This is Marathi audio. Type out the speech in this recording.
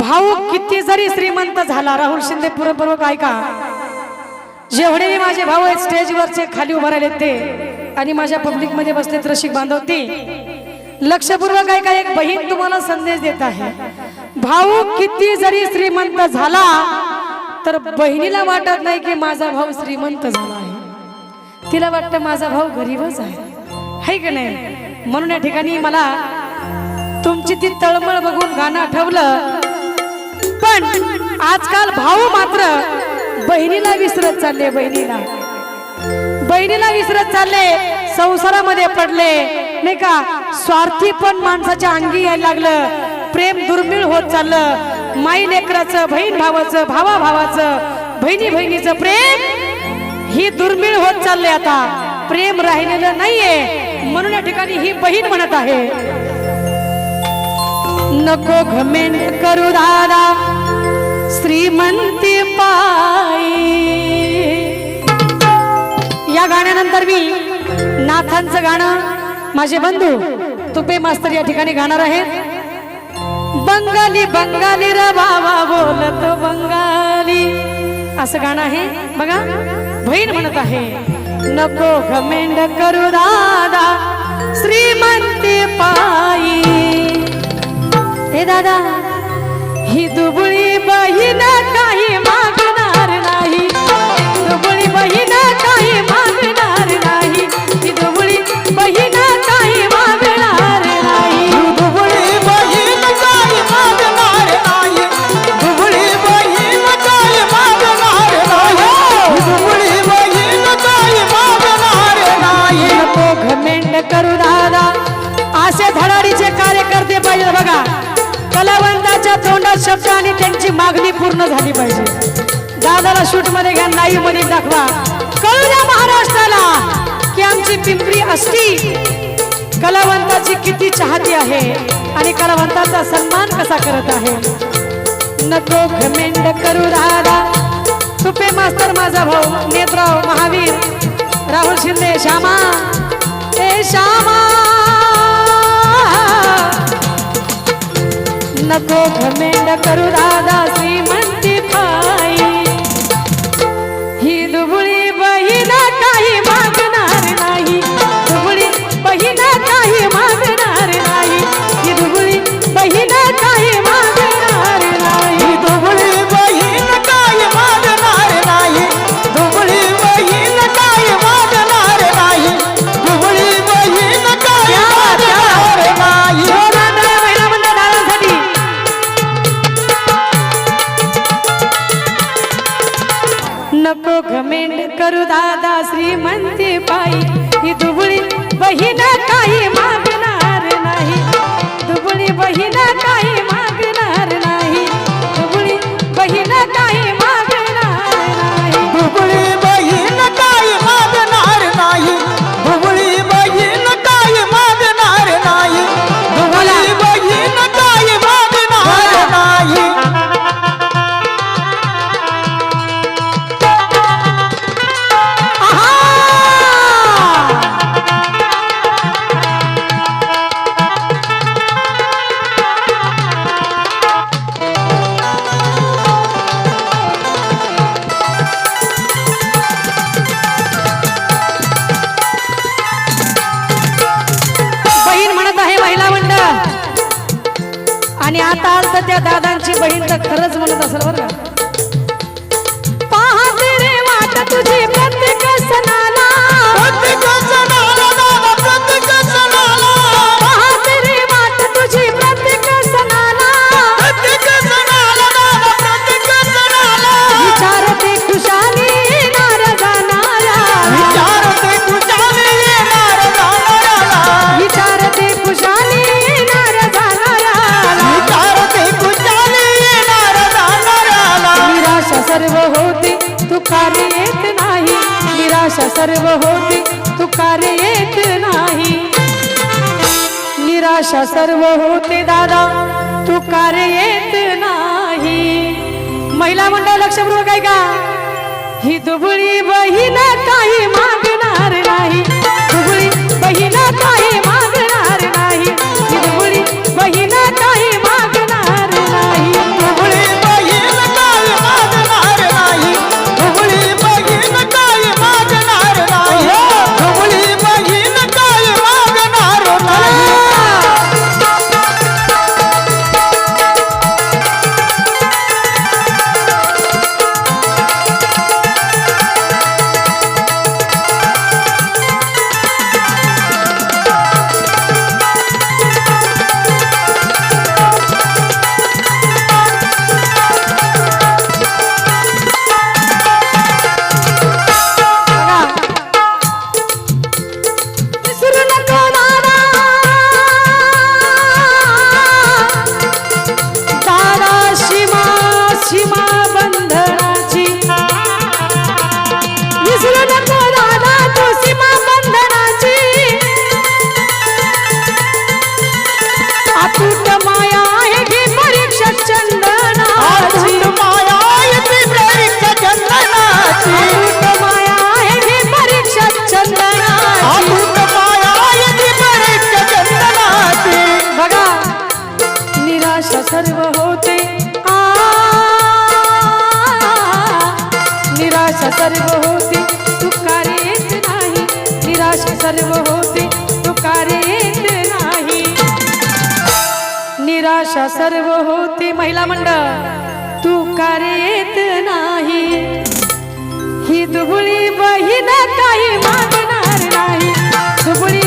भाऊ किती जरी श्रीमंत झाला राहुल शिंदे पूर्वपूर्वक ऐका. जेवढेही माझे भाऊ आहेत स्टेजवरचे खाली उभं राहिले ते. आणि माझ्या पब्लिकमध्ये बसले रसिक बांधव ते. लक्षपूर्वक ऐका एक बहीण तुम्हाला संदेश देत आहे. भाऊ किती जरी श्रीमंत झाला तर बहिणीला वाटत नाही की माझा भाऊ श्रीमंत झाला आहे. तिला वाटतं माझा भाऊ गरीबच आहे. है की नाही? म्हणून या ठिकाणी मला तुमची ती तळमळ बघून गाणं आठवलं. पण आजकाल भाऊ मात्र बहिणीला विसरत चालले बहिणीला. बहिणीला विसरत चालले संसारामध्ये पडले. नाही का? स्वार्थी पण माणसाच्या अंगी यायला लागलं. प्रेम दुर्मिळ होत चाललं. माई लेकराचं बहीण भावाचं भावा भावाचं बहिणी बहिणीचं प्रेम ही दुर्मिळ होत चालले आता. प्रेम राहिलेलं नाहीये. म्हणून या ठिकाणी ही बहीण म्हणत आहे. नको घमेंट करू दादा. श्रीमंती पाय या गाण्यानंतर मी नाथांचं गाणं माझे बंधू तुपे मास्तर या ठिकाणी गाणार आहेत. बंगाली बंगाली र बाबा बोलत बंगाली. असं गाणं आहे. बघा बहीण म्हणत आहे नको घमेंड करू दादा श्रीमंती पायी हे दादा ही दुबळी बहीण काही मागणार त्यांची मागणी पूर्ण झाली पाहिजे. दादाला शूटमध्ये घ्या नाही मध्ये दाखवा. कळू द्या महाराष्ट्राला की आमची पिंपरी असती कलावंताची किती चाहती आहे आणि कलावंताचा सन्मान कसा करत आहे? नको घमेंड करू दादा. तुपे मास्तर माझा भाऊ नेत्राव महावीर राहुल शिंदे श्यामा. ए श्यामा! श्रीमंती पायी आता तर त्या दादांची बहीण तर खरंच म्हणत असेल बरं का? सर्व होते तुकार येत नाही. निराशा सर्व होते दादा तुकार येत नाही. महिला मंडळ लक्षपूर्वक आहे का ही दुबळी बहीण काही मागणार नाही. दुबळी बहीण काही सर्व होते तू येत नाही. निराश सर्व होते तू येत नाही. निराशा सर्व होते महिला मंडळ तू येत नाही. ही दुबळी बहीण काही मागणार नाही. दुबळी